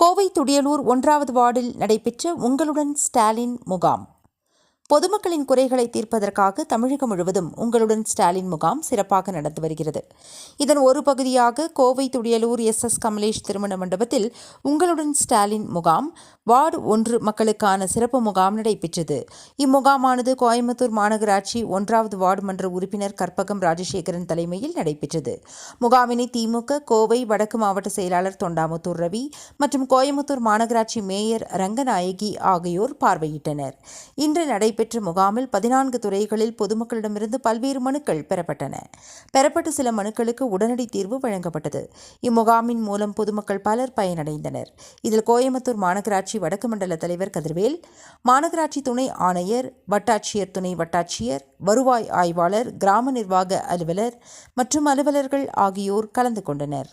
கோவை துடியலூர் ஒன்றாவது வார்டில் நடைபெற்ற உங்களுடன் ஸ்டாலின் முகாம். பொதுமக்களின் குறைகளை தீர்ப்பதற்காக தமிழகம் முழுவதும் உங்களுடன் ஸ்டாலின் முகாம் சிறப்பாக நடந்து வருகிறது. இதன் ஒரு பகுதியாக கோவை துடியலூர் எஸ் எஸ் கமலேஷ் திருமண மண்டபத்தில் உங்களுடன் ஸ்டாலின் முகாம் வார்டு ஒன்று மக்களுக்கான சிறப்பு முகாம் நடைபெற்றது. இம்முகாமானது கோயம்புத்தூர் மாநகராட்சி ஒன்றாவது வார்டு மன்ற உறுப்பினர் கற்பகம் ராஜசேகரன் தலைமையில் நடைபெற்றது. முகாமினை திமுக கோவை வடக்கு மாவட்ட செயலாளர் தொண்டாமுத்தூர் ரவி மற்றும் கோயம்புத்தூர் மாநகராட்சி மேயர் ரங்கநாயகி ஆகியோர் பார்வையிட்டனர். இன்று நடைபெற்ற முகாமில் பதினான்கு துறைகளில் பொதுமக்களிடமிருந்து பல்வேறு மனுக்கள் பெறப்பட்டன. பெறப்பட்ட சில மனுக்களுக்கு உடனடி தீர்வு வழங்கப்பட்டது. இம்முகாமின் மூலம் பொதுமக்கள் பலர் பயனடைந்தனர். இதில் கோயம்புத்தூர் மாநகராட்சி வடக்கு மண்டல தலைவர் கதிர்வேல் மாநகராட்சி துணை ஆணையர் வட்டாட்சியர் துணை வட்டாட்சியர் வருவாய் ஆய்வாளர் கிராம நிர்வாக அலுவலர் மற்றும் அலுவலர்கள் ஆகியோர் கலந்து கொண்டனர்.